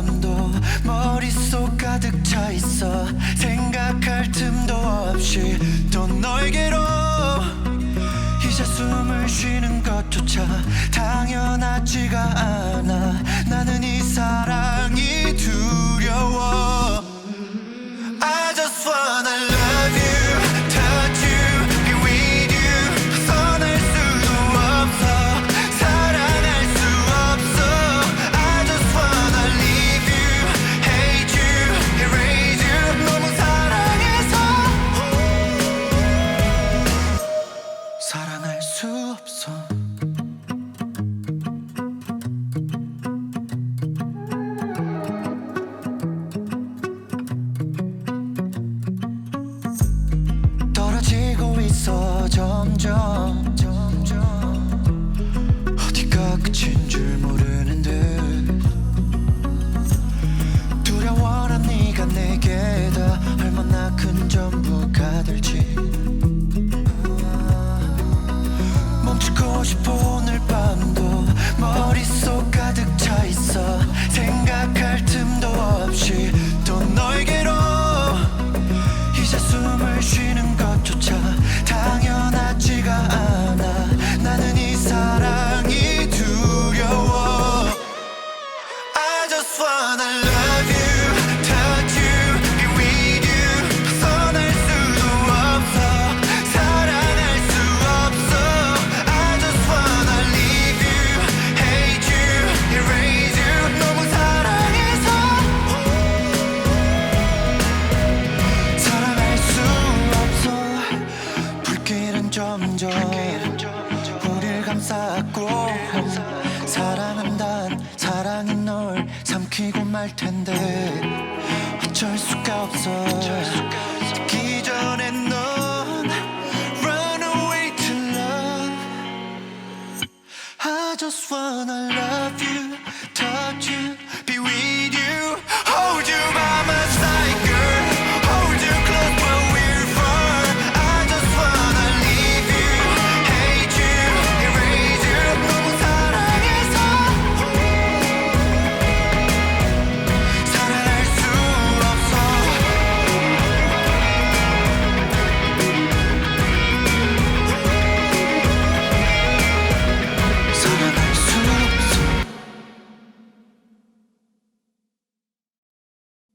밤도 머릿속 가득 차 있어. 생각할 틈도 없이 또 너에게로 이제 숨을 쉬는 것조차 당연하지가 않아. 나는 이 사랑이 두려워. I just wanna 점점 어디가 끝인 줄 모르는 듯 두려워하는 네가 내게 다. 얼마나 큰 전부가 될지. 멈추고 싶어 점점 우릴 감싸고 사랑은 단 사랑이 널 삼키고 말 텐데 어쩔 수가 없어. 듣기 전에 넌 Run away to love. I just wanna love you